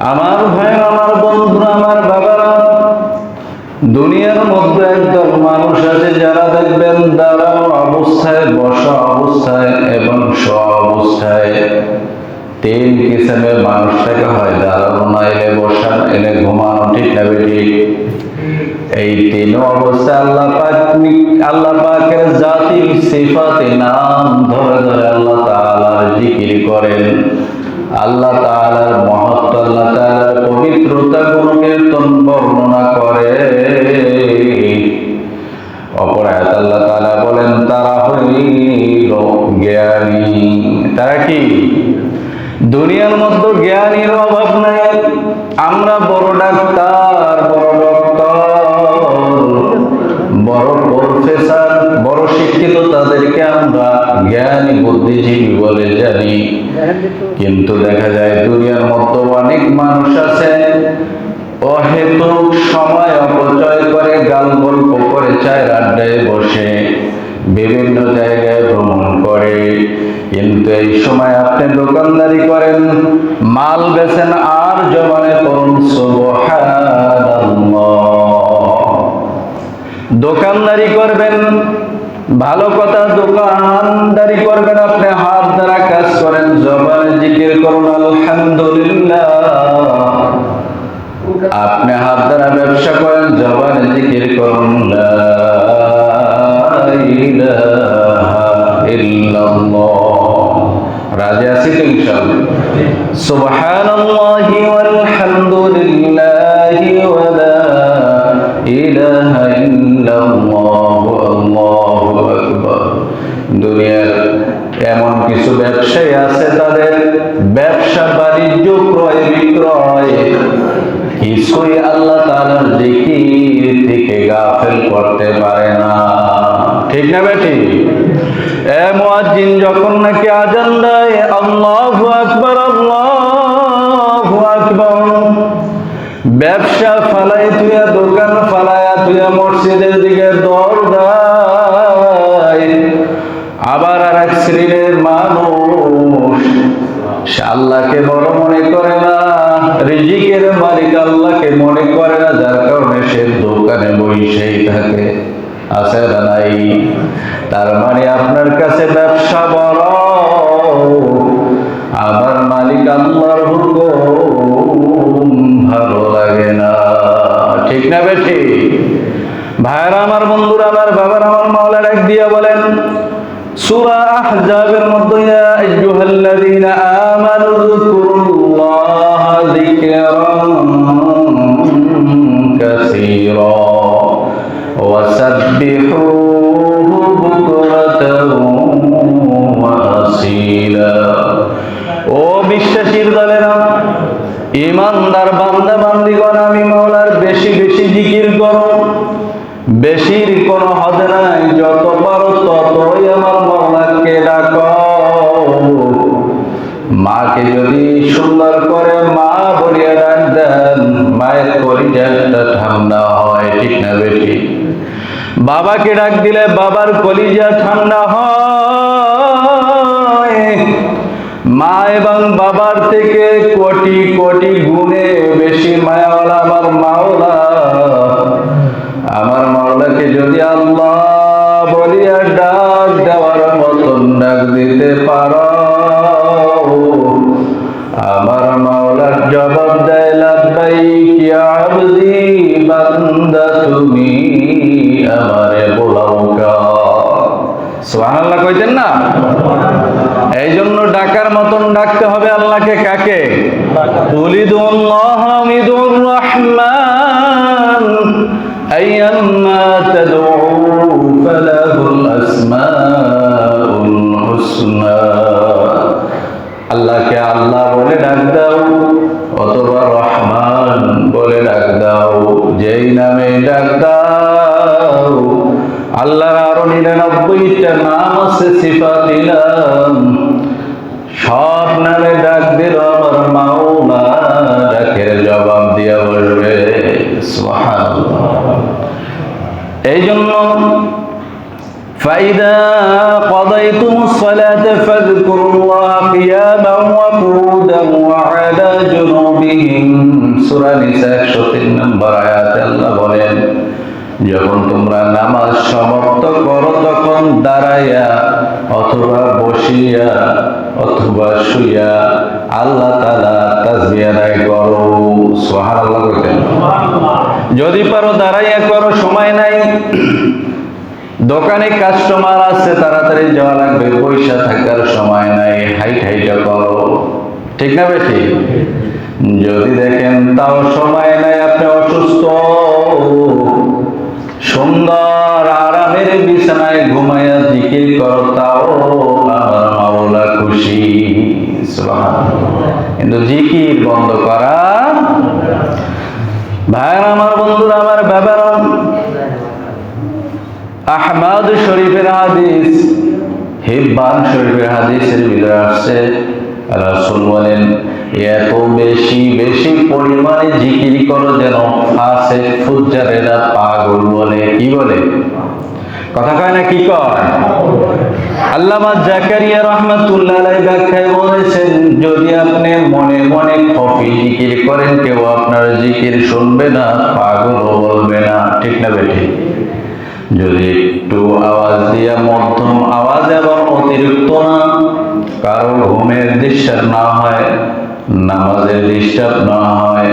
আমার ভাই, আমার বন্ধুরা আমার বাবারা, দুনিয়ার মধ্যে একদল মানুষ আছে যারা দেখবেন দাঁড়ানো অবস্থায়, বসা অবস্থায় এবং স্ব অবস্থায় তিন কিসেমের মানুষটাকে হয়। দাঁড়ানো না, এলে বসা এলে ঘুমানো, ঠিক না বেটি? এই তিন অবস্থায় আল্লাহ পাক আল্লাহ পাকের জাতি সিফাতে নাম ধরে ধরে আল্লাহ তাআলার জিকির করেন। আল্লাহ তাআলার মহত্ব, আল্লাহ তাআলার পবিত্রতা গুণকীর্তন বর্ণনা করে। অপর আল্লাহ তাআলা বলেন তারা হইল জ্ঞানী। তারা কি? দুনিয়ার মধ্যে জ্ঞানীর অভাব নাই। আমরা বড় ডাক্তার, বড় ডক্টর, বড় প্রফেসর বড় শিক্ষিত তাদেরকে আমরা জ্ঞানী বুদ্ধিজীবী বলে জানি। কিন্তু দেখা যায় দুনিয়ার মধ্যে অনেক মানুষ আছে, অহেতুক সময় অপচয় করে গাল গল্প করে চায়ের আড্ডায় বসে, বিভিন্ন জায়গায় ভ্রমণ করে। কিন্তু এই সময় আপনি দোকানদারি করেন, মাল বেচেন আর জমানে করুন দোকানদারি করবেন ভালো কথা দোকানদারি করবেন আপনি, হাত দ্বারা কাজ করেন, জবানে জিকির করুন, আলহামদুলিল্লাহ। আপনি হাত দ্বারা ব্যবসা করেন, জবানে জিকির করুন রাজি আছি তো ইনশাআল্লাহ? সুবহানাল্লাহি ওয়ালহামদুলিল্লাহি ওয়া লা আকবার দুনিয়ার এমন কিছু ব্যবসায়ী আছে তাদের ব্যবসা বাণিজ্য ক্রয় বিক্রয়। কিছুই আল্লাহ তালার জিকির থেকে গাফেল করতে পারে না। ঠিক না বেটি? এ মুয়াজ্জিন যখন নাকি আজান দেয় আল্লাহকে বড় মনে করে না, রিজিকের মালিক আল্লাহকে মনে করে না, যার কারণে সে দোকানে বসেই থাকে। আছে নাই? তার মানে আপনার কাছে ব্যবসা বড় আবার মালিক আল্লাহর হুকুম ভালো লাগে না। ঠিক না বেঠি? ভাইরা আমার বন্ধুরা, আমার বাবার, আমার মাওলা ডাক দিয়া বলেন সূরা আহজাবের মধ্যে ইয়া আইয়ুহাল্লাযীনা আমানু যকুরুল্লাহা যিকরান কাসীরা ওয়াসাব্বিহুহু বুকরাতান ওয়া আসীলা। ও বিশ্বাসীর দলেরা ইমানদার বান্দা বাবার কলিজা ঠান্ডা হয়। মা এবং বাবার থেকে কোটি কোটি গুণে বেশি মায়াওয়ালা আমার মাওলা। আমার মাওলাকে যদি আল্লাহ বলিয়া ডাক দেওয়ার মতন ডাক দিতে পারো সুবহানাল্লাহ কইতেন না? এই জন্য ডাকার মতন ডাকতে হবে আল্লাহকে কাকে? তুলিদুল্লাহ মিদুর রহমান, আইয়াম্মা قضيتم الصلاة فاذكروا الله قياما وقعودا وعلى جنوبهم সূরা নিসা 103 নম্বর আয়াতে আল্লাহ বলেন যখন তোমরা নামাজ সমাপ্ত করো তখন দাঁড়াইয়া অথবা বসিয়া অথবা শুইয়া আল্লাহ তাআলা তাসবিহ আদায় করো সুবহানাল্লাহ কইতেন যদি পারো দাঁড়াইয়া করো সময় নাই দোকানে কাস্টমার আছে, তাড়াতাড়ি যাওয়া লাগবে, পয়সা থাকার সময় নাই হাইট হাইটা করো ঠিক না বেশি যদি দেখেন তাও সময় নাই, আপনি অসুস্থ। সুন্দর আরামের বিছানায় ঘুমাইয়া জিকির করো, তাও আমার মাওলা খুশি। কিন্তু জিকির বন্ধ করা। ভাইয়ের, আমার বন্ধুরা, আমার ব্যাপার আহমাদ শরীফের হাদিস, হিব্বান শরীফের হাদিসের ভিতরে আসছে, রাসূল বলেন, এত বেশি বেশি পরিমাণে জিকির করো যেন ফাসে ফুজ্জারেরা পাগল বলে। কি বলে? কথা কয় না, কি কয়? আল্লামা জাকারিয়া রহমাতুল্লাহ আলাইহি ব্যাখ্যায় বলেছেন, যদি আপনি মনে মনে কফি জিকির করেন, কেউ আপনার জিকির শুনবে না, পাগলও বলবে না। ঠিক না বেঠিক? যদি একটু আওয়াজ দিয়া মধ্যম আওয়াজ এবং অতিরিক্ত না কারও ঘুমের ডিস্টার্ব না হয় নামাজের ডিস্টার্ব না হয়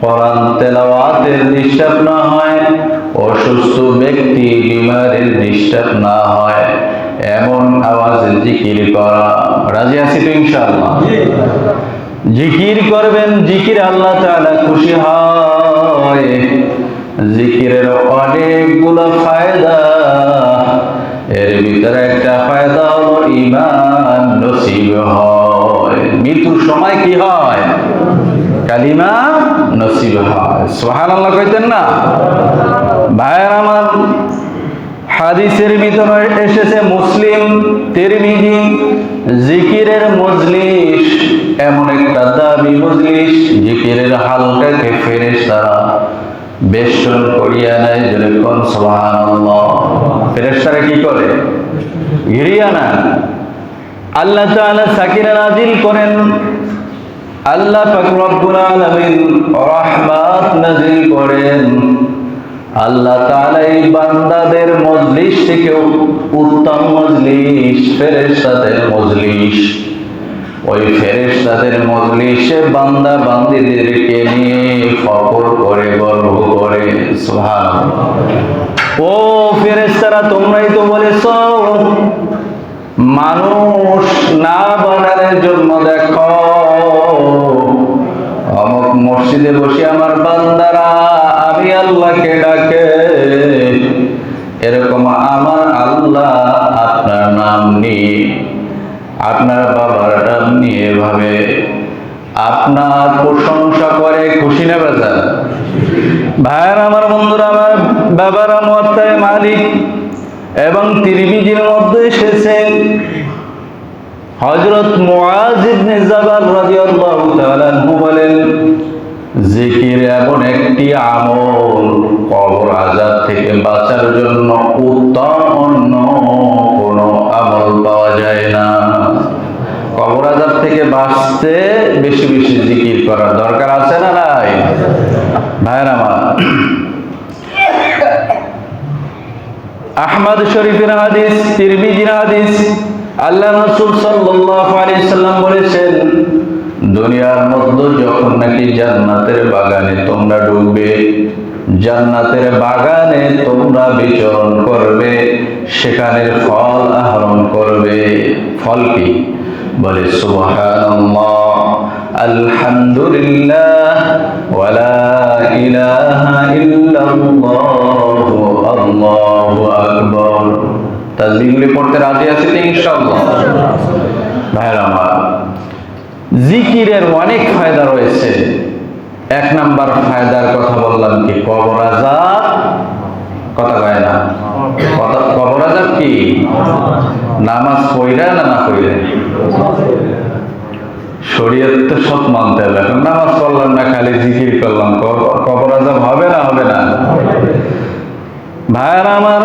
কোরআন তেলাওয়াতের ডিস্টার্ব না হয় অসুস্থ ব্যক্তি বিমারের ডিস্টার্ব না হয় এমন আওয়াজে জিকির করা। রাজি আছি তো ইনশাআল্লাহ? জিকির করবেন জিকির আল্লাহ তাআলা খুশি হয়। জিকিরের অনেকগুলো ফায়দা। এর ভিতরে একটা ফায়দা হলো ইমান নসিব হয়। মৃত্যুর সময় কি হয়? কালিমা নসিব হয়। সুবহানাল্লাহ কইতেন না? ভাইয়ের আমার হাদিসের ভিতরে এসেছে মুসলিম তিরমিজি, জিকিরের মজলিস, এমন একটা দাবি মজলিস, জিকিরের হালটাকে ফেরেশতারা বেষ্টন করিয়া নেয় যেরকম ফেরেশতারা কি করে? ঘিরিয়া না আল্লাহ তাআলা সাকিনা নাজিল করেন। আল্লাহ পাক রব্বুল আলামিন নাজিল করেন। আল্লাহ তাআলা এই বান্দাদের মজলিস থেকে উত্তম মজলিস, ফেরেশতাদের মজলিস। ওই ফেরেশতাদের মজলিসে বান্দা বান্দিদেরকে নিয়ে ফখর করে, গর্ব করে। সুবহানাল্লাহ। ও ফেরেশতারা, তোমরাই তো বলেছ, মানুষ না বানানোর জন্য দেখো। অমুক মসজিদে বসে আমার বান্দারা, আমি আল্লাহকে ডাকে। এরকম আমার আল্লাহ আপনার নাম নিয়ে আপনার বাবার নাম নিয়ে এভাবে আপনার প্রশংসা করে, খুশি না বেজা ভাইয়ের, আমার বন্ধুরা, আমার বাবার মত্তায় মালিক এবং তিরমিজির মধ্যে এসেছেন হযরত মুআজ ইবনে জাবাল রাদিয়াল্লাহু তাআলা বলেন, জিকির এমন একটি আমল কবর আযাব থেকে বাঁচার জন্য উত্তম অন্য কোনো আমল পাওয়া যায় না। বাঁচতে বেশি বেশি জিকির করার দরকার আছে না নাই? ভাইয়ের আমার। আহমদ শরীফের হাদিস, তিরমিজির হাদিস, আল্লাহ রাসূল সাল্লাল্লাহু আলাইহি সাল্লাম বলেছেন, দুনিয়ার মধ্যে যখন নাকি জান্নাতের বাগানে তোমরা ঢুকবে জান্নাতের বাগানে তোমরা বিচরণ করবে, সেখানের ফল আহরণ করবে। ফল কি? বলে, সুবহানাল্লাহ, আলহামদুলিল্লাহ ওয়ালা ইলাহা ইল্লাল্লাহ আল্লাহু আকবার। পড়তে রাজি আছে তো জিকিরের অনেক ফায়দা রয়েছে। এক নাম্বার ফায়দার কথা বললাম কি, কবর আজাব? কথা কয় না? কবর আজাব কি? নামাজ পড়া না না পড়লে? শরীয়ত তো সব মানতে হবে। এখন নামাজ পড়লাম না, খালি জিকির করলাম। কবর- আজাব হবে না হবে না? ভাইয়ারা আমার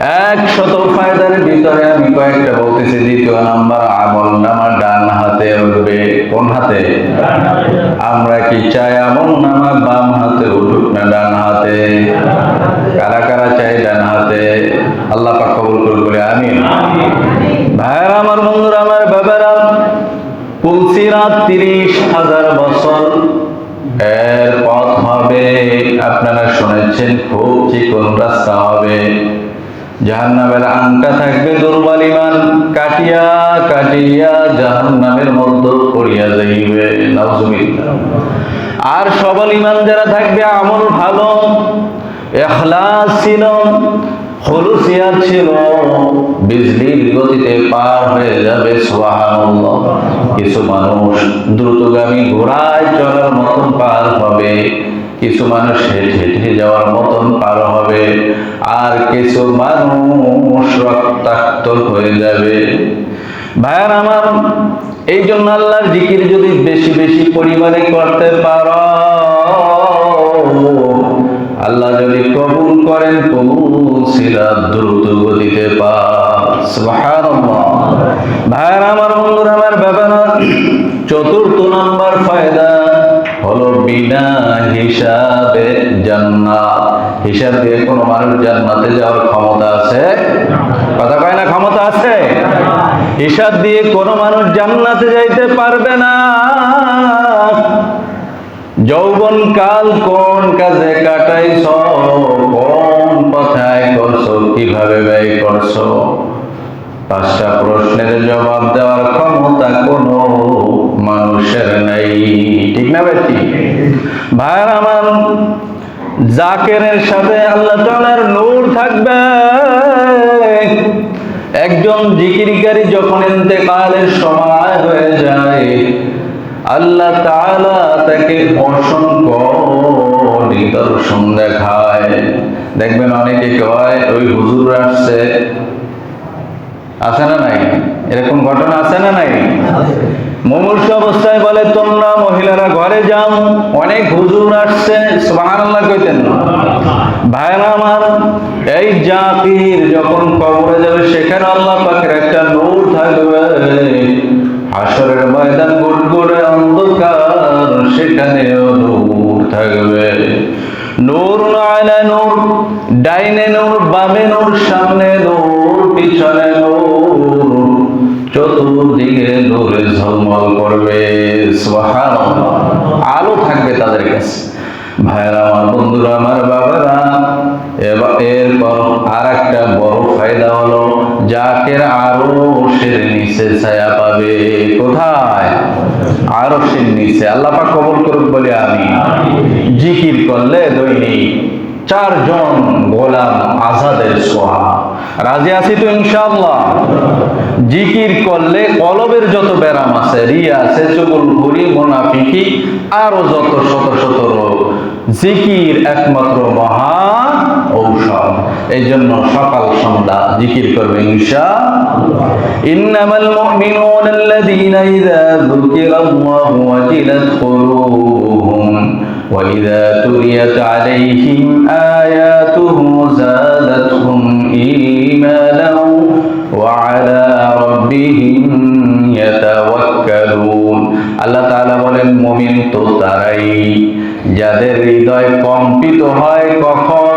একশত ফায়দার ভিতরে আমি কয়েকটা বলতেছি, দ্বিতীয় নাম্বার আমল নামা ডান হাতে উঠবে। কোন হাতে? আমরা কি চাই আমল নামা বাম হাতে উঠুক না ডান হাতে? কারা কারা চাই ডান হাতে? আল্লাহ পাক কবুল করুক, বলে আমি ভাইয়ের, আমার বন্ধুরা, আমার বাবারা পুলসিরাত তিরিশ হাজার বছর এর পথ হবে। আপনারা শুনেছেন, খুব চিকন রাস্তা হবে। জাহান্নামের আংটা থাকবে দুর্বল ইমান, কাটিয়া কাটিয়া পড়িয়া যাইবে আর সবল ইমান যারা থাকবে, আমল ভালো এখলাস ছিল হলুসিয়াত ছিল বিজলির গতিতে পার হয়ে যাবে, সুবহানাল্লাহ। কিছু মানুষ দ্রুতগামী ঘোড়ায় চলার মতন পার হবে। কিছু মানুষ হেঁটে যাওয়ার মতন পার হবে। আর কিছু মানুষ রক্তাক্ত হয়ে যাবে। ভাইয়ার আমার, এই জন্য আল্লাহর জিকির যদি বেশি বেশি পরিমাণে করতে পারো, আল্লাহ যদি কবুল করেন কবুল দ্রুত গতিতে পাস ভাইয়ার আমার বন্ধুরা, আমার ব্যাপার চতুর্থ নাম্বার ফায়দা বিনা হিসাবে জান্নাত। হিসাব দিয়ে কোনো মানুষ জান্নাতে যাওয়ার ক্ষমতা আছে? কথা কয় না ক্ষমতা আছে? হিসাব দিয়ে কোনো মানুষ জান্নাতে যাইতে পারবে না। যৌবন কাল কোন কাজে কাটাইছ? কোন কথায় করছ? কীভাবে ব্যয় করছ? পাঁচটা প্রশ্নের জবাব দেওয়ার ক্ষমতা কোনো মানুষের নেই। ঠিক না বেটি ভাইয়ের আমার জাকেরের সাথে আল্লাহ তাআলার নূর থাকবে। একজন জিকিরকারী যখন ইন্তেকালের সময় হয়ে যায়, আল্লাহ তাআলা তাকে অসংখ্য নিদর্শন দেখায়। দেখবেন অনেকে কয়, ওই হুজুর আসছে। আছে না নাই? এরকম ঘটনা আছে না নাই? মুমূর্ষ অবস্থায় বলে, তোমরা মহিলারা ঘরে যাও। অনেক হুজুর আসছে, সুবহানাল্লাহ কইতেন। না ভাইরা আমার, এই জাতির যখন কবরে যাবে, সেখানে আল্লাহ পাকের একটা নূর থাকবে। হাসরের ময়দান গুড়গুড়ে অন্ধকার, সেখানেও নূর থাকবে। নূর আলা নূর, ডাইনে নূর, বামে নূর, সামনে নূর। চতুর্দিকে নূরে আলো থাকবে তাদের কাছে। ভাইরা আমার বন্ধুরা, আমার বাবারা, এবার এরপর আর একটা বড় ফায়দা হলো, জাকের আরও সের নিচে ছায়া পাবে। কোথায়? আরও সের নিচে। আল্লাহ কবল করুক, বলে আমি জিকির করলে দৈনিক চারজন গোলাম আজাদের সোহা রাজি আছি তো ইনশাআল্লাহ? জিকির করলে কলবের যত ব্যারাম আছে, রিয়া আছে চুগুল ঘুরি মোনাফিকি, আরও যত শত শত রোগ, জিকির একমাত্র মহা ঔষধ। এই জন্য সকাল সন্ধ্যা জিকির করবে ইনশা ইন্নামাল মুমিনুনা আল্লাযীনা ইযা যুকিরাল্লাহু ওয়াজিলাত কুলুবুহুম ওয়া ইযা তুলিয়াত আলাইহিম আয়াতুহু যাদাতহুম زادتهم إيمانا وعلى ربهم يتوكلون আল্লাহ তাআলা বলেন মুমিন তো তারাই যাদের হৃদয় কম্পিত হয় কখন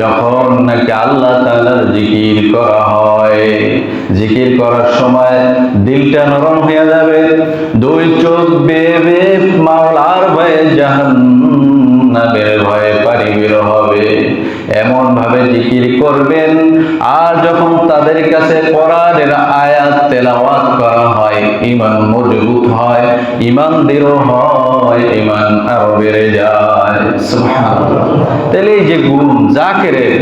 যখন নাকি আল্লাহ তাআলার জিকির করা হয় জিকির করার সময় দিলটা নরম হয়ে যাবে দুই চোখ বেবে মাওলার ভয়ে জাহান্নামের ভয়ে পারি হবে। এমন ভাবে জিকির করবেন। আর যখন তাদের কাছে কোরআনের আয়াত তেলাওয়াত করা হয় ইমান মজবুত হয় ইমান দৃঢ় হয় ইমান আরও বেড়ে যায়। তাহলে এই যে গুণ, জাকেরের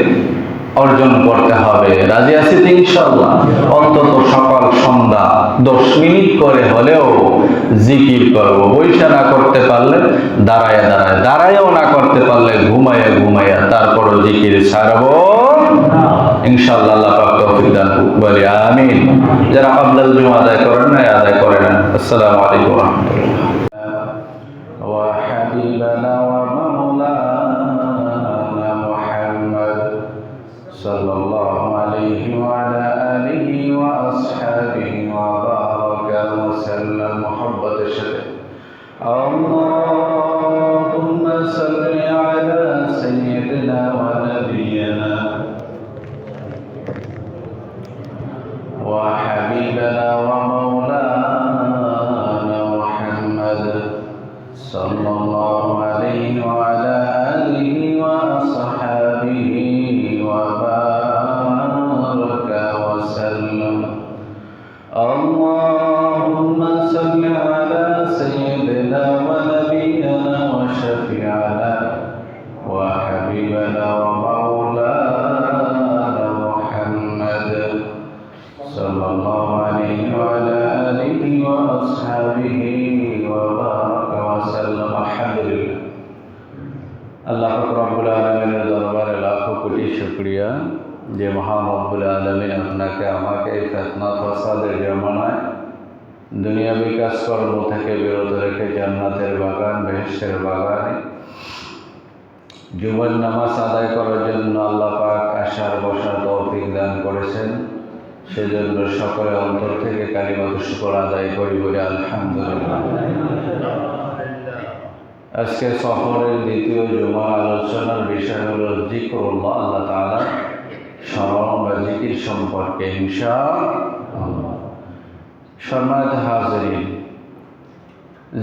অর্জন করতে হবে। রাজি আছি ইনশাল্লাহ অন্তত সকাল, সন্ধ্যা, দশ মিনিট করে হলেও জিকির করব। বৈশা না করতে পারলে দাঁড়ায় দাঁড়ায়, দাঁড়ায়ও না করতে পারলে ঘুমাইয়া ঘুমাইয়া তারপরও জিকির ছাড়ব। ইনশাল্লাহ আল্লাহ পাক তৌফিক দান আমিন। যারা জুমা আদায় করেন না আদায় করেন। আসসালামু আলাইকুম ওয়া রাহমাতুল্লাহ। ওয়া ফেতনা ফসাদের জমানায় দুনিয়া বিকাশ কর্ম থেকে বিরত রেখে জান্নাতের বাগান বেহেস্টের বাগানে। জুমার নামাজ আদায় করার জন্য আল্লাহ পাক আশার বসার তৌফিক দান করেছেন। সেজন্য সকলে অন্তর থেকে কালিমাত শুকর আদায় করি বলে আলহামদুলিল্লাহ। আজকে সফরের দ্বিতীয় জমা আলোচনার বিষয় হলো জিক্রুল্লাহ আল্লাহ তাআলা। স্মরণ বা জিকির সম্পর্কে আল্লাহ সম্মানিত হাজরিন,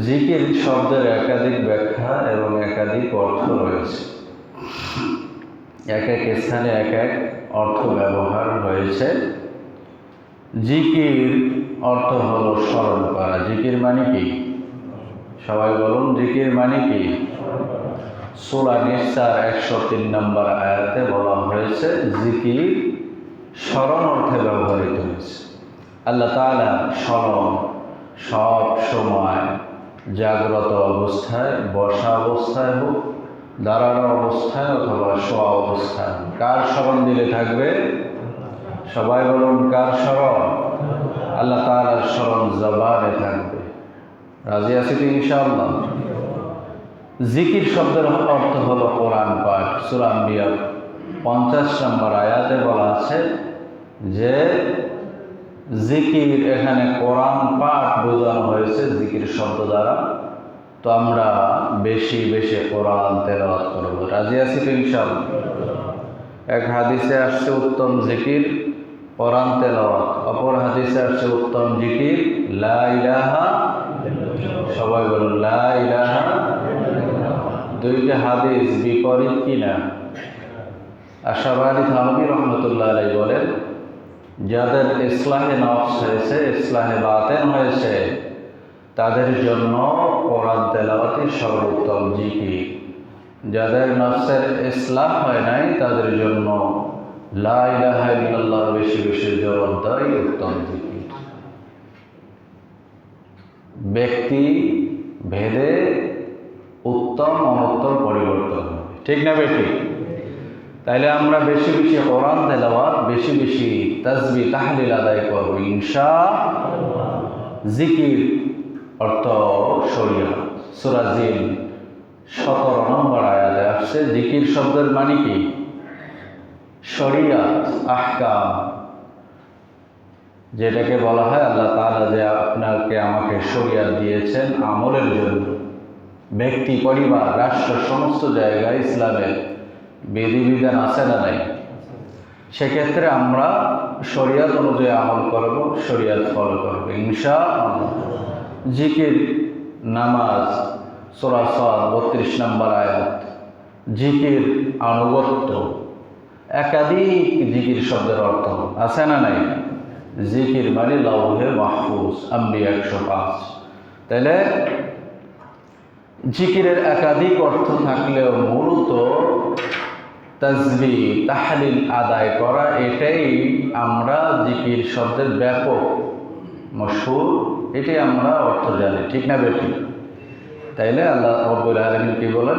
জিকির শব্দের একাধিক ব্যাখ্যা এবং একাধিক অর্থ রয়েছে। এক এক স্থানে এক এক অর্থ ব্যবহার হয়েছে। জিকির অর্থ হলো স্মরণ করা। জিকির মানে কি? সবাই বলুন, জিকির মানে কি? সোলা নিঃসার একশো তিন নম্বর আয়াতে বলা হয়েছে, জিকির স্মরণ অর্থে ব্যবহৃত হয়েছে। আল্লাহ তালা স্মরণ সব সময় জাগ্রত অবস্থায়, বসা অবস্থায় হোক, দাঁড়ানো অবস্থায় অথবা শোয়া অবস্থায় কার স্মরণ দিলে থাকবে? সবাই বলুন, কার স্মরণ? আল্লাহ তালার স্মরণ জবানে থাকবে। রাজি আছি তো ইনশাআল্লাহ? জিকির শব্দের অর্থ হলো কোরআন পাঠ। সুরাম্বিয়া পঞ্চাশ নম্বর আয়াতে বলা আছে যে, জিকির এখানে কোরআন পাঠ বোঝানো হয়েছে জিকির শব্দ দ্বারা। তো আমরা বেশি বেশি কোরআন তেলাওয়াত করব। রাজি আছি তো ইনশাআল্লাহ? এক হাদিসে আসছে উত্তম জিকির, কোরআন তেলাওয়াত। অপর হাদিসে আসছে উত্তম জিকির, লা ইলাহা সবাই বলুন, লা ইলাহা দুইটা হাদিস বিপরীত কিনা? আশাবাদী থানবী রহমতুল্লাহ আলাই বলেন, যাদের ইসলাহে নফস হয়েছে, ইসলাহে বাতেন হয়েছে, তাদের জন্য কোরআন তেলাওয়াতি সর্বোত্তম জিকি যাদের নফসের ইসলাম হয় নাই, তাদের জন্য লা ইলাহা ইল্লাল্লাহ বেশি বেশি জবাব দেয় উত্তম জিকির। ব্যক্তি, ভেদে উত্তম অনুত্তম পরিবর্তন। হবে ঠিক না বেশি তাইলে আমরা বেশি বেশি কোরআন তেলাওয়াত, বেশি বেশি তাসবি, তাহলিল আদায় করব ইনশা জিকির অর্থ শরিয়া। সুরাজিল সতেরো নম্বর আয়াতে আসছে, জিকির শব্দের মানে কি? শরিয়াত, আহকাম। যেটাকে বলা হয়, আল্লাহ তাআলা যে আপনাকে আমাকে শরিয়াত দিয়েছেন আমলের জন্য। ব্যক্তি, পরিবার, রাষ্ট্র, সমস্ত জায়গায় ইসলামের বিধিবিধান আছে না নাই? সেক্ষেত্রে আমরা শরিয়াত অনুযায়ী আমল করব, শরিয়াত ফলো করব ইনশা জিকির, নামাজ সোরাসর বত্রিশ নম্বর আয়াত। জিকির আনুগত্য। একাধিক জিকির শব্দের অর্থ আছে না নাই? জিকির মানে লৌহে মাহফুজ আম্বি একশো পাঁচ। তাইলে জিকিরের একাধিক অর্থ থাকলেও মূলত তাজবি তাহলিল আদায় করা, এটাই আমরা জিকির শব্দের ব্যাপক মশুর এটাই আমরা অর্থ জানি। ঠিক না বেটি? তাইলে আল্লাহ রব্বুল আলমিন কি বলেন?